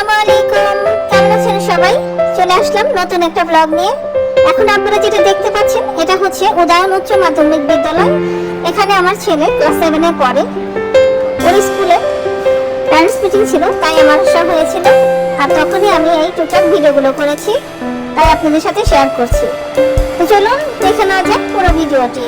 আসসালামু আলাইকুম। কেমন আছেন সবাই? চলে আসলাম নতুন একটা ব্লগ নিয়ে। এখন আপনারা যেটা দেখতে পাচ্ছেন, এটা হচ্ছে উদয়ন উচ্চ মাধ্যমিক বিদ্যালয়। এখানে আমার ছেলে ক্লাস সেভেনে পড়ে। ওর স্কুলে প্যারেন্টস মিটিং ছিল, তাই আমার আশা হয়েছিল। আর তখনই আমি এই টুকটাক ভিডিওগুলো করেছি। তাই আপনাদের সাথে শেয়ার করছি। তো চলুন দেখে নেওয়া যাক পুরো ভিডিওটি।